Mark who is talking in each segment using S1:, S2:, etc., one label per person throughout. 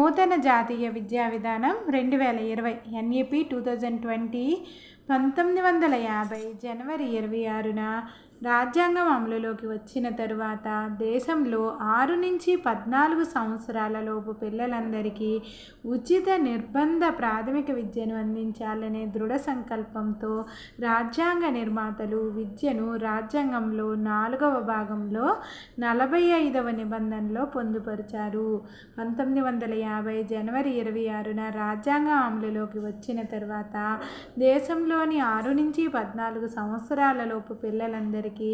S1: నూతన జాతీయ విద్యా విధానం రెండు వేల ఇరవై ఎన్ఈపి టూ థౌజండ్ ట్వంటీ పంతొమ్మిది వందల యాభై జనవరి ఇరవై ఆరున రాజ్యాంగం అమలులోకి వచ్చిన తరువాత దేశంలో ఆరు నుంచి పద్నాలుగు సంవత్సరాలలోపు పిల్లలందరికీ ఉచిత నిర్బంధ ప్రాథమిక విద్యను అందించాలనే దృఢ సంకల్పంతో రాజ్యాంగ నిర్మాతలు విద్యను రాజ్యాంగంలో నాలుగవ భాగంలో నలభై ఐదవ నిబంధనలో పొందుపరిచారు. పంతొమ్మిది వందల యాభై జనవరి ఇరవై ఆరున రాజ్యాంగం అమలులోకి వచ్చిన తర్వాత దేశంలో దేశంలోని ఆరు నుంచి పద్నాలుగు సంవత్సరాలలోపు పిల్లలందరికీ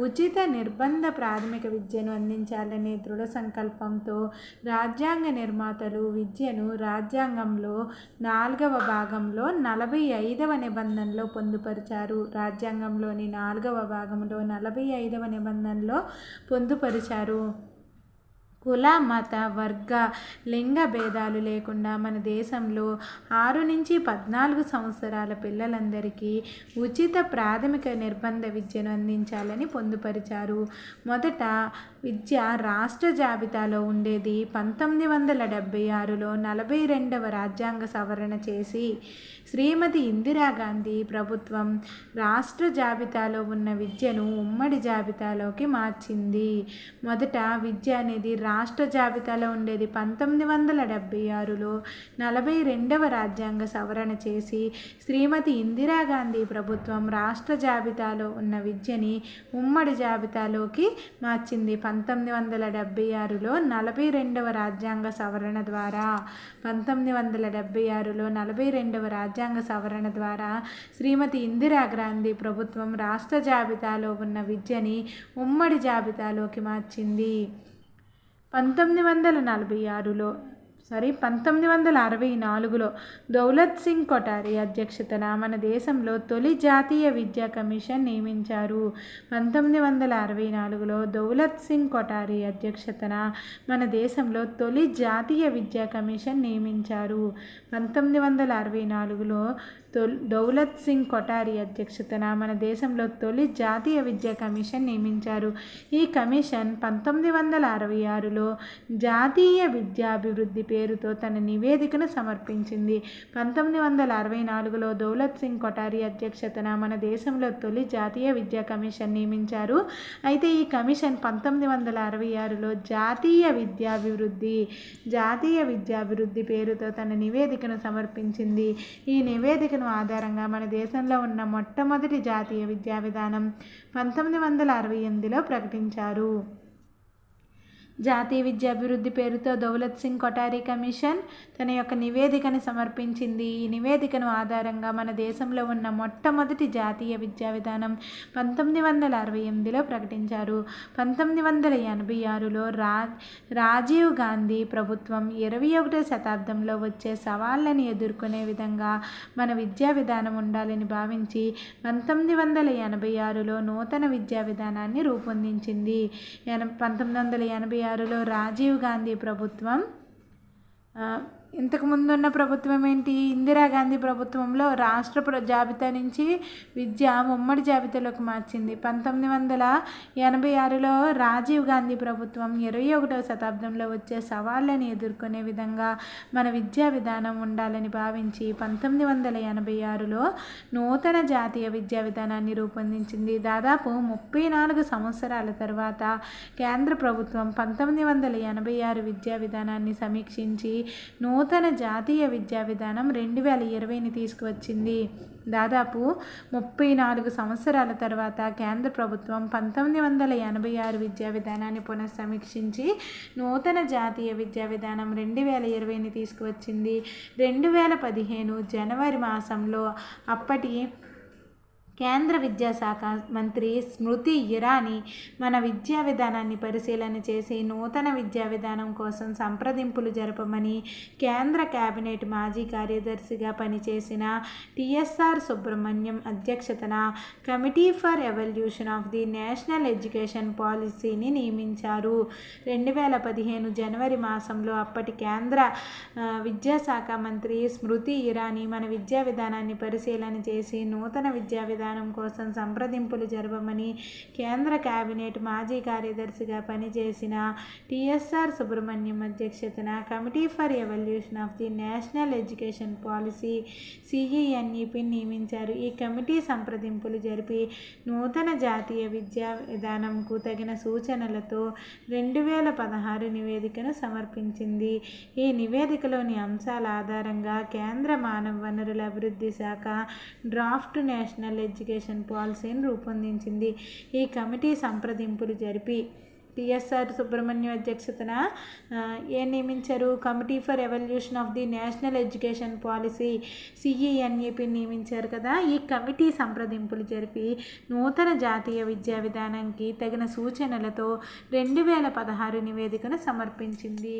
S1: ఉచిత నిర్బంధ ప్రాథమిక విద్యను అందించాలనే దృఢ సంకల్పంతో రాజ్యాంగ నిర్మాతలు విద్యను రాజ్యాంగంలో నాలుగవ భాగంలో నలభై ఐదవ నిబంధనలో పొందుపరిచారు. రాజ్యాంగంలోని నాలుగవ భాగంలో నలభై ఐదవ నిబంధనలో పొందుపరిచారు. కుల మత వర్గ లింగ భేదాలు లేకుండా మన దేశంలో ఆరు నుంచి పద్నాలుగు సంవత్సరాల పిల్లలందరికీ ఉచిత ప్రాథమిక నిర్బంధ విద్యను అందించాలని పొందుపరిచారు. మొదట విద్య రాష్ట్ర జాబితాలో ఉండేది పంతొమ్మిది వందల డెబ్భై ఆరులో నలభై రెండవ రాజ్యాంగ సవరణ చేసి శ్రీమతి ఇందిరాగాంధీ ప్రభుత్వం రాష్ట్ర జాబితాలో ఉన్న విద్యను ఉమ్మడి జాబితాలోకి మార్చింది. మొదట విద్య అనేది రాష్ట్ర జాబితాలో ఉండేది పంతొమ్మిది వందల డెబ్భై ఆరులో నలభై రెండవ రాజ్యాంగ సవరణ చేసి శ్రీమతి ఇందిరాగాంధీ ప్రభుత్వం రాష్ట్ర జాబితాలో ఉన్న విద్యని ఉమ్మడి జాబితాలోకి మార్చింది. పంతొమ్మిది వందల డెబ్భై ఆరులో నలభై రెండవ రాజ్యాంగ సవరణ ద్వారా పంతొమ్మిది వందల డెబ్భై ఆరులో నలభై రెండవ రాజ్యాంగ సవరణ ద్వారా శ్రీమతి ఇందిరాగాంధీ ప్రభుత్వం రాష్ట్ర జాబితాలో ఉన్న విద్యని ఉమ్మడి జాబితాలోకి మార్చింది. పంతొమ్మిది వందల నలభై ఆరులో సారీ పంతొమ్మిది వందల అరవై నాలుగులో దౌలత్ సింగ్ కొటారి అధ్యక్షతన మన దేశంలో తొలి జాతీయ విద్యా కమిషన్ నియమించారు. పంతొమ్మిది వందల అరవై నాలుగులో దౌలత్ సింగ్ కొటారి అధ్యక్షతన మన దేశంలో తొలి జాతీయ విద్యా కమిషన్ నియమించారు. పంతొమ్మిది వందల అరవై నాలుగులో దౌలత్ సింగ్ కొఠారి అధ్యక్షతన మన దేశంలో తొలి జాతీయ విద్యా కమిషన్ నియమించారు. ఈ కమిషన్ పంతొమ్మిది వందల అరవై ఆరులో జాతీయ విద్యాభివృద్ధి పేరుతో తన నివేదికను సమర్పించింది. పంతొమ్మిది వందల అరవై నాలుగులో దౌలత్ సింగ్ కొఠారి అధ్యక్షతన మన దేశంలో తొలి జాతీయ విద్యా కమిషన్ నియమించారు. అయితే ఈ కమిషన్ పంతొమ్మిది వందల అరవై ఆరులో జాతీయ విద్యాభివృద్ధి జాతీయ విద్యాభివృద్ధి పేరుతో తన నివేదికను సమర్పించింది. ఈ నివేదికను ఆధారంగా మన దేశంలో ఉన్న మొట్టమొదటి జాతీయ విద్యా విధానం పంతొమ్మిది వందల అరవై ఎనిమిదిలో ప్రకటించారు. జాతీయ విద్యాభివృద్ధి పేరుతో దౌలత్ సింగ్ కొటారీ కమిషన్ తన యొక్క నివేదికను సమర్పించింది. ఈ నివేదికను ఆధారంగా మన దేశంలో ఉన్న మొట్టమొదటి జాతీయ విద్యా విధానం పంతొమ్మిది వందల అరవై ఎనిమిదిలో ప్రకటించారు. పంతొమ్మిది వందల ఎనభై ఆరులో రా రాజీవ్ గాంధీ ప్రభుత్వం ఇరవై ఒకటో శతాబ్దంలో వచ్చే సవాళ్ళని ఎదుర్కొనే విధంగా మన విద్యా విధానం ఉండాలని భావించి పంతొమ్మిది వందల ఎనభై ఆరులో నూతన విద్యా విధానాన్ని రూపొందించింది. ఎన పంతొమ్మిది వందల ఎనభై ఆరులో రాజీవ్ గాంధీ ప్రభుత్వం ఇంతకు ముందున్న ప్రభుత్వం ఏంటి? ఇందిరాగాంధీ ప్రభుత్వంలో రాష్ట్ర ప్ర జాబితా నుంచి విద్య ఉమ్మడి జాబితాలోకి మార్చింది. పంతొమ్మిది వందల ఎనభై ఆరులో రాజీవ్ గాంధీ ప్రభుత్వం ఇరవై ఒకటవ శతాబ్దంలో వచ్చే సవాళ్ళని ఎదుర్కొనే విధంగా మన విద్యా విధానం ఉండాలని భావించి పంతొమ్మిది వందల ఎనభై ఆరులో నూతన జాతీయ విద్యా విధానాన్ని రూపొందించింది. దాదాపు ముప్పై నాలుగు సంవత్సరాల తర్వాత కేంద్ర ప్రభుత్వం పంతొమ్మిది వందల ఎనభై ఆరు విద్యా విధానాన్ని సమీక్షించి నూతన జాతీయ విద్యా విధానం రెండు వేల ఇరవైని తీసుకువచ్చింది. దాదాపు ముప్పై నాలుగు సంవత్సరాల తర్వాత కేంద్ర ప్రభుత్వం పంతొమ్మిది వందల ఎనభై ఆరు విద్యా విధానాన్ని పునఃసమీక్షించి నూతన జాతీయ విద్యా విధానం రెండు వేల ఇరవైని తీసుకువచ్చింది. రెండు వేల పదిహేను జనవరి మాసంలో అప్పటి కేంద్ర విద్యాశాఖ మంత్రి స్మృతి ఇరానీ మన విద్యా విధానాన్ని పరిశీలన చేసి నూతన విద్యా విధానం కోసం సంప్రదింపులు జరపమని కేంద్ర కేబినెట్ మాజీ కార్యదర్శిగా పనిచేసిన టిఎస్ఆర్ సుబ్రహ్మణ్యం అధ్యక్షతన committee for evolution of the national education పాలసీని నియమించారు. రెండు వేల పదిహేను జనవరి మాసంలో అప్పటి కేంద్ర విద్యాశాఖ మంత్రి స్మృతి ఇరానీ మన విద్యా విధానాన్ని పరిశీలన చేసి నూతన విద్యా విధానం విధానం కోసం సంప్రదింపులు జరపమని కేంద్ర కేబినెట్ మాజీ కార్యదర్శిగా పనిచేసిన టిఎస్ఆర్ సుబ్రహ్మణ్యం అధ్యక్షతన committee for evolution of the national education policy సిఈఎన్ఈపిని నియమించారు. ఈ కమిటీ సంప్రదింపులు జరిపి నూతన జాతీయ విద్యా విధానంకు తగిన సూచనలతో రెండు వేల పదహారు నివేదికను సమర్పించింది. ఈ నివేదికలోని అంశాల ఆధారంగా కేంద్ర మానవ వనరుల అభివృద్ధి శాఖ డ్రాఫ్ట్ నేషనల్ ఎడ్యుకేషన్ పాలసీని రూపొందించింది. ఈ కమిటీ సంప్రదింపులు జరిపి టిఎస్ఆర్ సుబ్రహ్మణ్యం అధ్యక్షతన ఏం నియమించారు? Committee for evolution of the national education policy CENEP నియమించారు కదా. ఈ కమిటీ సంప్రదింపులు జరిపి నూతన జాతీయ విద్యా విధానానికి తగిన సూచనలతో రెండు వేల పదహారు నివేదికను సమర్పించింది.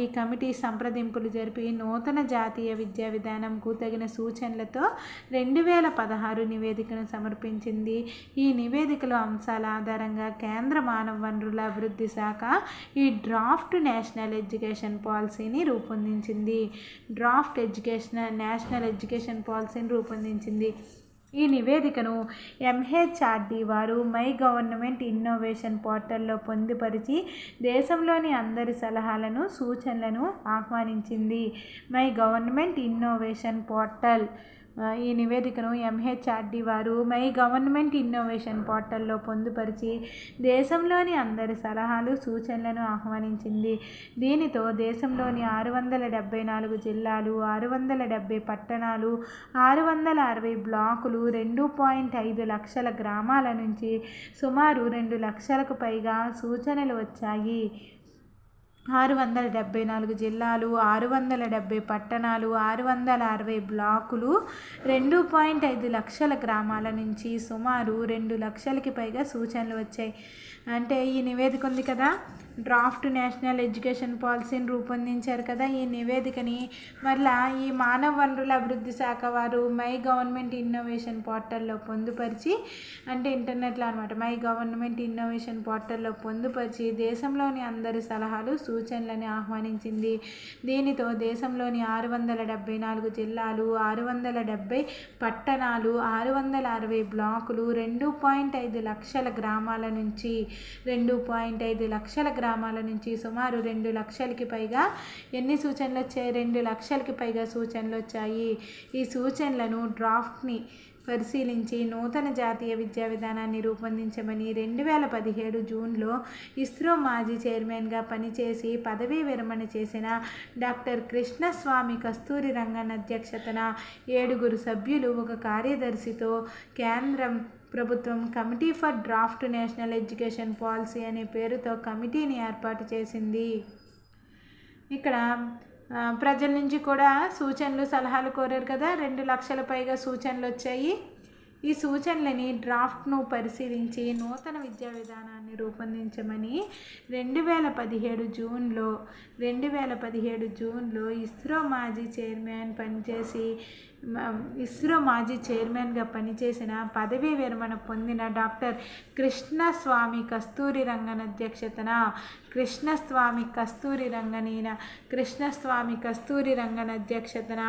S1: ఈ కమిటీ సంప్రదింపులు జరిపి నూతన జాతీయ విద్యా విధానంకు తగిన సూచనలతో రెండు వేల పదహారు నివేదికను సమర్పించింది. ఈ నివేదికలో అంశాల ఆధారంగా కేంద్ర మానవ వనరుల అభివృద్ధి శాఖ ఈ డ్రాఫ్ట్ నేషనల్ ఎడ్యుకేషన్ పాలసీని రూపొందించింది. డ్రాఫ్ట్ ఎడ్యుకేషన్ నేషనల్ ఎడ్యుకేషన్ పాలసీని రూపొందించింది. ఈ నివేదికను ఎంహెచ్ఆర్డి వారు మై గవర్నమెంట్ ఇన్నోవేషన్ పోర్టల్లో పొందుపరిచి దేశంలోని అందరి సలహాలను సూచనలను ఆహ్వానించింది. మై గవర్నమెంట్ ఇన్నోవేషన్ పోర్టల్ ఈ నివేదికను ఎంహెచ్ఆర్డి వారు మై గవర్నమెంట్ ఇన్నోవేషన్ పోర్టల్లో పొందుపరిచి దేశంలోని అందరి సలహాలు సూచనలను ఆహ్వానించింది. దీనితో దేశంలోని ఆరు వందల డెబ్బై నాలుగు జిల్లాలు ఆరు వందల డెబ్బై పట్టణాలు ఆరు వందల అరవై బ్లాకులు రెండు పాయింట్ ఐదు లక్షల గ్రామాల నుంచి సుమారు రెండు లక్షలకు పైగా సూచనలు వచ్చాయి. ఆరు వందల డెబ్బై నాలుగు జిల్లాలు ఆరు వందల డెబ్బై పట్టణాలు ఆరు వందల అరవై బ్లాకులు రెండు పాయింట్ ఐదు లక్షల గ్రామాల నుంచి సుమారు రెండు లక్షలకి పైగా సూచనలు వచ్చాయి. అంటే ఈ నివేదిక ఉంది కదా డ్రాఫ్ట్ నేషనల్ ఎడ్యుకేషన్ పాలసీని రూపొందించారు కదా ఈ నివేదికని. మరలా ఈ మానవ వనరుల అభివృద్ధి శాఖ వారు మై గవర్నమెంట్ ఇన్నోవేషన్ పోర్టల్లో పొందుపరిచి అంటే ఇంటర్నెట్లో అనమాట మై గవర్నమెంట్ ఇన్నోవేషన్ పోర్టల్లో పొందుపరిచి దేశంలోని అందరి సలహాలు సూచనలని ఆహ్వానించింది. దీనితో దేశంలోని ఆరు వందల డెబ్బై నాలుగు జిల్లాలు ఆరు వందల డెబ్బై పట్టణాలు ఆరు వందల అరవై బ్లాకులు రెండు పాయింట్ ఐదు లక్షల గ్రామాల నుంచి రెండు పాయింట్ ఐదు లక్షల గ్రామాల నుంచి సుమారు రెండు లక్షలకి పైగా ఎన్ని సూచనలు వచ్చాయి? రెండు లక్షలకి పైగా సూచనలు వచ్చాయి. ఈ సూచనలను డ్రాఫ్ట్ని పరిశీలించి నూతన జాతీయ విద్యా విధానాన్ని రూపొందించమని రెండు వేల పదిహేడు జూన్లో ఇస్రో మాజీ చైర్మన్గా పనిచేసి పదవీ విరమణ చేసిన డాక్టర్ కృష్ణస్వామి కస్తూరి రంగన్ అధ్యక్షతన ఏడుగురు సభ్యులు ఒక కార్యదర్శితో కేంద్రం ప్రభుత్వం committee for draft national education policy అనే పేరుతో కమిటీని ఏర్పాటు చేసింది. ఇక్కడ ప్రజల నుంచి కూడా సూచనలు సలహాలు కోరారు కదా. రెండు లక్షల పైగా సూచనలు వచ్చాయి. ఈ సూచనలని డ్రాఫ్ట్ను పరిశీలించి నూతన విద్యా విధానాన్ని రూపొందించమని రెండు వేల పదిహేడు జూన్లో రెండు వేల పదిహేడు జూన్లో ఇస్రో మాజీ చైర్మన్ పనిచేసి ఇస్రో మాజీ చైర్మన్గా పనిచేసిన పదవీ విరమణ పొందిన డాక్టర్ కృష్ణస్వామి కస్తూరి రంగన్ అధ్యక్షతన కృష్ణస్వామి కస్తూరి రంగనీన కృష్ణస్వామి కస్తూరి రంగన్ అధ్యక్షతన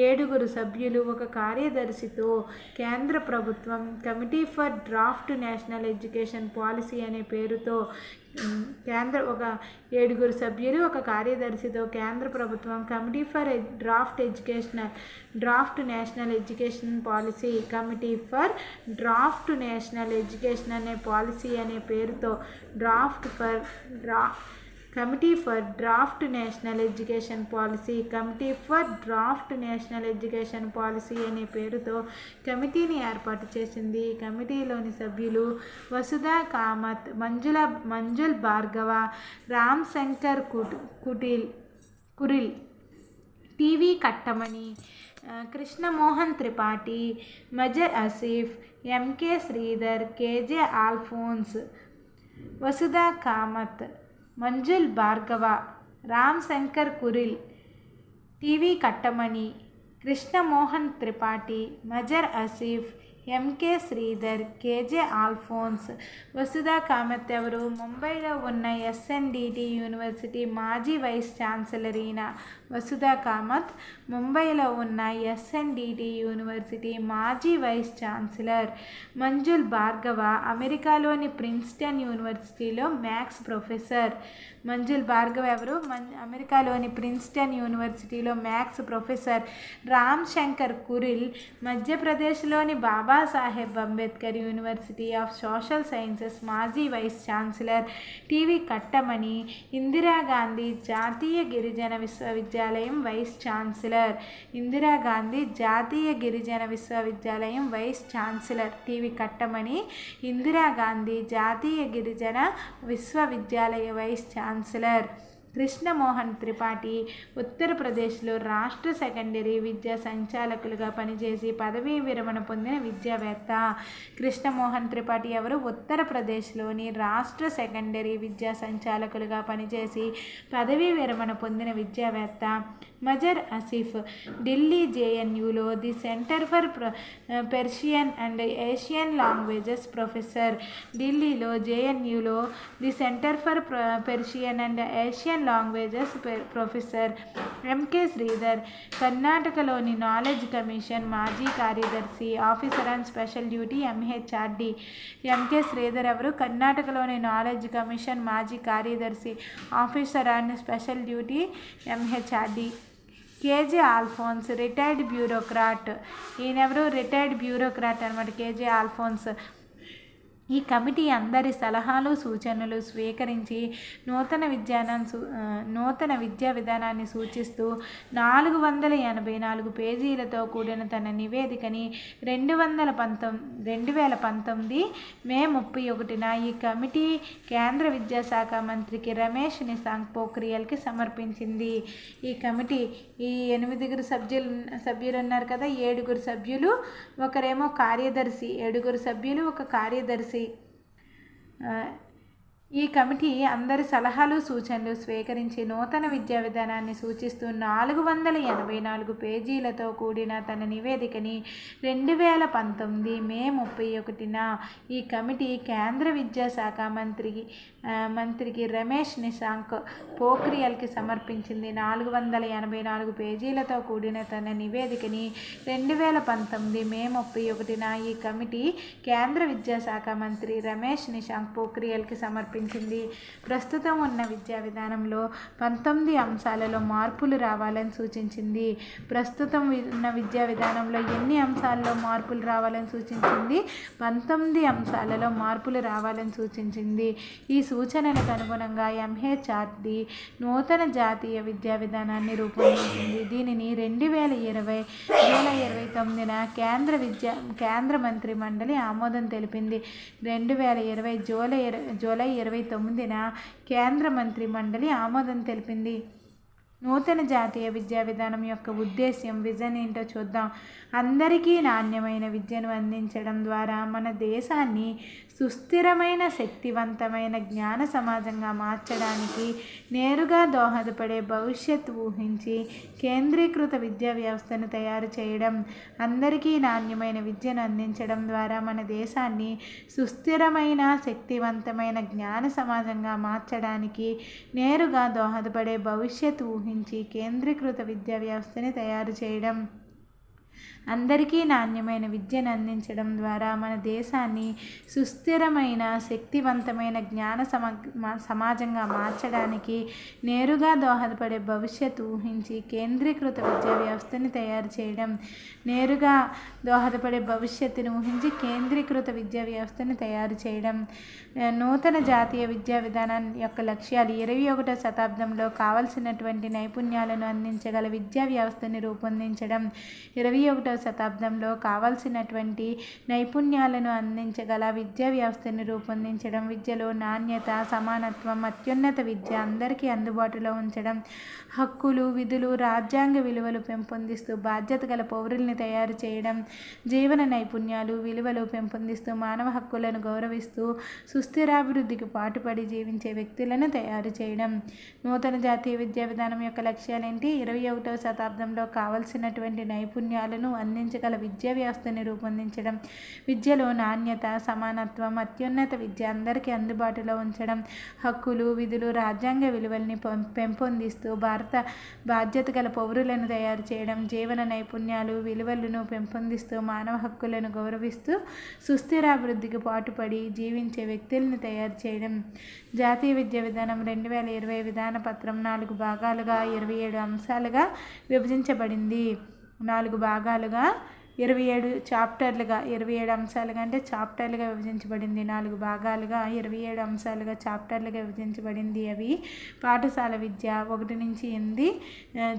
S1: ఏడుగురు సభ్యులు ఒక కార్యదర్శితో కేంద్ర ప్రభుత్వం committee for draft national education policy అనే పేరుతో కేంద్ర ఒక ఏడుగురు సభ్యులు ఒక కార్యదర్శితో కేంద్ర ప్రభుత్వం committee for draft educational draft national education policy committee for draft national education అనే పాలసీ అనే పేరుతో draft for draw committee for draft national education policy committee for draft national education policy అనే పేరుతో కమిటీని ఏర్పాటు చేసింది. కమిటీలోని సభ్యులు వసుధా కామత్ మంజుల మంజుల్ భార్గవ రామ్ శంకర్ కుట్ కుటిల్ Kureel TV Kattimani Krishnamohan Tripathi Mazhar Asif MK Sridhar KJ Alphons Vasudha Kamath Manjul Bhargava Ram Shankar Kureel T V Kattimani Krishnamohan Tripathi Mazhar Asif M K Sridhar K J Alphons Vasudha Kamat ఎవరు ముంబైలో ఉన్న SNDT university మాజీ vice chancellor ఈయన వసుధా కామత్ ముంబైలో ఉన్న SNDT university మాజీ vice chancellor Manjul Bhargava అమెరికాలోని Princeton యూనివర్సిటీలో మ్యాథ్స్ ప్రొఫెసర్. మంజుల్ భార్గవ ఎవరు? మన్ అమెరికాలోని ప్రిన్స్టన్ యూనివర్సిటీలో maths professor. Ram Shankar Kuril మధ్యప్రదేశ్లోని Baba Babasaheb Ambedkar university of social sciences మాజీ vice chancellor TV Kattimani Indira Gandhi జాతీయ గిరిజన విశ్వవిద్యాలయం వైస్ ఛాన్సలర్. ఇందిరాగాంధీ జాతీయ గిరిజన విశ్వవిద్యాలయం vice chancellor. TV Kattimani Indira Gandhi జాతీయ గిరిజన విశ్వవిద్యాలయ వైస్ ఛాన్సలర్. కృష్ణమోహన్ త్రిపాఠి ఉత్తరప్రదేశ్లో రాష్ట్ర సెకండరీ విద్యా సంచాలకులుగా పనిచేసి పదవీ విరమణ పొందిన విద్యావేత్త. కృష్ణమోహన్ త్రిపాఠి ఎవరు? ఉత్తరప్రదేశ్లోని రాష్ట్ర సెకండరీ విద్యా సంచాలకులుగా పనిచేసి పదవీ విరమణ పొందిన విద్యావేత్త. Mazhar Asif Delhi జేఎన్యూలో the centre for Persian and Asian languages professor. ఢిల్లీలో జేఎన్యూలో the centre for Persian and Asian languages professor MK Sridhar కర్ణాటకలోని నాలెడ్జ్ కమిషన్ మాజీ కార్యదర్శి officer on special duty MHRD. MK Sridhar ఎవరు? కర్ణాటకలోని నాలెడ్జ్ కమిషన్ మాజీ కార్యదర్శి officer on special duty MHRD. KJ Alphons retired bureaucrat. ఈయనెవరు? Retired bureaucrat అనమాట KJ Alphonse. ఈ committee అందరి సలహాలు సూచనలు స్వీకరించి నూతన విద్యానం నూతన విద్యా విధానాన్ని సూచిస్తూ నాలుగు వందల ఎనభై నాలుగు పేజీలతో కూడిన తన నివేదికని రెండు వందల పంతొమ్మిది రెండు వేల పంతొమ్మిది మే ముప్పై ఒకటిన ఈ కమిటీ కేంద్ర విద్యాశాఖ మంత్రికి రమేష్ నిశాంక్ పోఖ్రియల్కి సమర్పించింది. ఈ కమిటీ ఈ ఎనిమిదిగురు సభ్యులు సభ్యులు ఉన్నారు కదా ఏడుగురు సభ్యులు ఒకరేమో కార్యదర్శి ఏడుగురు సభ్యులు ఒక కార్యదర్శి തുളസി ఈ కమిటీ అందరి సలహాలు సూచనలు స్వీకరించి నూతన విద్యా విధానాన్ని సూచిస్తూ నాలుగు వందల ఎనభై నాలుగు పేజీలతో కూడిన తన నివేదికని రెండు వేల పంతొమ్మిది మే ముప్పై ఒకటిన ఈ కమిటీ కేంద్ర విద్యాశాఖ మంత్రికి మంత్రికి రమేష్ నిశాంక్ పోఖ్రియల్కి సమర్పించింది. నాలుగు వందల ఎనభై నాలుగు పేజీలతో కూడిన తన నివేదికని రెండు వేల పంతొమ్మిది మే ముప్పై ఒకటిన ఈ కమిటీ కేంద్ర విద్యాశాఖ మంత్రి రమేష్ నిశాంక్ పోఖ్రియల్కి సమర్పించింది. ప్రస్తుతం ఉన్న విద్యా విధానంలో పంతొమ్మిది అంశాలలో మార్పులు రావాలని సూచించింది. ప్రస్తుతం ఉన్న విద్యా విధానంలో ఎన్ని అంశాల్లో మార్పులు రావాలని సూచించింది? పంతొమ్మిది అంశాలలో మార్పులు రావాలని సూచించింది. ఈ సూచనలకు అనుగుణంగా ఎంహెచ్ఆర్డి నూతన జాతీయ విద్యా విధానాన్ని రూపొందించింది. దీనిని రెండు వేల ఇరవై జూలై ఇరవై తొమ్మిదిన కేంద్ర విద్యా కేంద్ర మంత్రి మండలి ఆమోదం తెలిపింది. రెండు వేల ఇరవై జూలై జూలై ఇరవై తొమ్మిదిన కేంద్ర మంత్రి మండలి ఆమోదం తెలిపింది. నూతన జాతీయ విద్యా విధానం యొక్క ఉద్దేశ్యం విజన్ ఏంటో చూద్దాం. అందరికీ నాణ్యమైన విద్యను అందించడం ద్వారా మన దేశాన్ని సుస్థిరమైన శక్తివంతమైన జ్ఞాన సమాజంగా మార్చడానికి నేరుగా దోహదపడే భవిష్యత్ ఊహించి కేంద్రీకృత విద్యా వ్యవస్థను తయారు చేయడం అందరికీ నాణ్యమైన విద్యను అందించడం ద్వారా మన దేశాన్ని సుస్థిరమైన శక్తివంతమైన జ్ఞాన సమాజంగా మార్చడానికి నేరుగా దోహదపడే భవిష్యత్ ఊహించి కేంద్రీకృత విద్యా వ్యవస్థని తయారు చేయడం. అందరికీ నాణ్యమైన విద్యను అందించడం ద్వారా మన దేశాన్ని సుస్థిరమైన శక్తివంతమైన జ్ఞాన సమ సమాజంగా మార్చడానికి నేరుగా దోహదపడే భవిష్యత్తు ఊహించి కేంద్రీకృత విద్యా వ్యవస్థని తయారు చేయడం నేరుగా దోహదపడే భవిష్యత్తును ఊహించి కేంద్రీకృత విద్యా వ్యవస్థని తయారు చేయడం నూతన జాతీయ విద్యా విధానం యొక్క లక్ష్యాలు ఇరవై ఒకటో శతాబ్దంలో కావలసినటువంటి నైపుణ్యాలను అందించగల విద్యా వ్యవస్థని రూపొందించడం ఇరవై ఒకటో శతాబ్దంలో కావాల్సినటువంటి నైపుణ్యాలను అందించగల విద్యా వ్యవస్థను రూపొందించడం విద్యలో నాణ్యత సమానత్వం అత్యున్నత విద్య అందరికీ అందుబాటులో ఉంచడం హక్కులు విధులు రాజ్యాంగ విలువలు పెంపొందిస్తూ బాధ్యత గల పౌరుల్ని తయారు చేయడం జీవన నైపుణ్యాలు విలువలు పెంపొందిస్తూ మానవ హక్కులను గౌరవిస్తూ సుస్థిరాభివృద్ధికి పాటుపడి జీవించే వ్యక్తులను తయారు చేయడం. నూతన జాతీయ విద్యా విధానం యొక్క లక్ష్యాలేంటి? ఇరవై ఒకటవ శతాబ్దంలో కావలసినటువంటి నైపుణ్యాలను అందించగల విద్యా వ్యవస్థని రూపొందించడం విద్యలో నాణ్యత సమానత్వం అత్యున్నత విద్య అందరికీ అందుబాటులో ఉంచడం హక్కులు విధులు రాజ్యాంగ విలువల్ని పెంపొందిస్తూ భారత బాధ్యత గల పౌరులను తయారు చేయడం జీవన నైపుణ్యాలు విలువలను పెంపొందిస్తూ మానవ హక్కులను గౌరవిస్తూ సుస్థిరాభివృద్ధికి పాటుపడి జీవించే వ్యక్తులను తయారు చేయడం. జాతీయ విద్యా విధానం రెండు వేల ఇరవై విధాన పత్రం నాలుగు భాగాలుగా ఇరవై ఏడు అంశాలుగా విభజించబడింది. నాలుగు భాగాలుగా ఇరవై ఏడు చాప్టర్లుగా ఇరవై ఏడు అంశాలుగా అంటే చాప్టర్లుగా విభజించబడింది. నాలుగు భాగాలుగా ఇరవై ఏడు అంశాలుగా చాప్టర్లుగా విభజించబడింది అవి. పాఠశాల విద్య ఒకటి నుంచి ఎనిమిది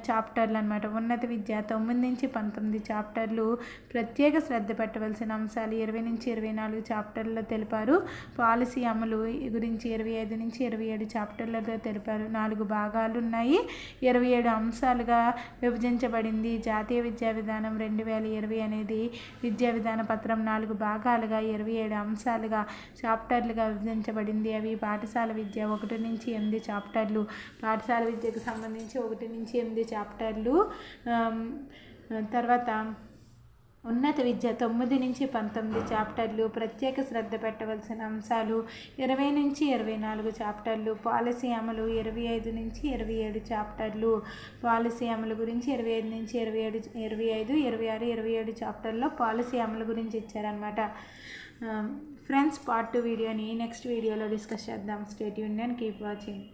S1: చాప్టర్లు అనమాట ఉన్నత విద్య తొమ్మిది నుంచి పంతొమ్మిది చాప్టర్లు. ప్రత్యేక శ్రద్ధ పెట్టవలసిన అంశాలు ఇరవై నుంచి ఇరవై నాలుగు చాప్టర్లలో తెలిపారు. పాలసీ అమలు గురించి ఇరవై ఐదు నుంచి ఇరవై ఏడు చాప్టర్లలో తెలిపారు. నాలుగు భాగాలు ఉన్నాయి. ఇరవై ఏడు అంశాలుగా విభజించబడింది. జాతీయ విద్యా విధానం రెండు వేల ఇరవై అనేది విద్యా విధాన పత్రం నాలుగు భాగాలుగా ఇరవై ఏడు అంశాలుగా చాప్టర్లుగా విభజించబడింది. అవి పాఠశాల విద్య ఒకటి నుంచి ఎనిమిది చాప్టర్లు. పాఠశాల విద్యకు సంబంధించి ఒకటి నుంచి ఎనిమిది చాప్టర్లు. తర్వాత ఉన్నత విద్య తొమ్మిది నుంచి పంతొమ్మిది చాప్టర్లు ప్రత్యేక శ్రద్ధ పెట్టవలసిన అంశాలు ఇరవై నుంచి ఇరవై నాలుగు చాప్టర్లు పాలసీ అమలు ఇరవై ఐదు నుంచి ఇరవై ఏడు చాప్టర్లు పాలసీ అమలు గురించి ఇరవై ఐదు నుంచి ఇరవై ఏడు ఇరవై ఐదు ఇరవై ఆరు ఇరవై ఏడు చాప్టర్లో పాలసీ అమలు గురించి ఇచ్చారనమాట ఫ్రెండ్స్ పార్ట్ టూ వీడియోని నెక్స్ట్ వీడియోలో డిస్కస్ చేద్దాం. State union keep watching.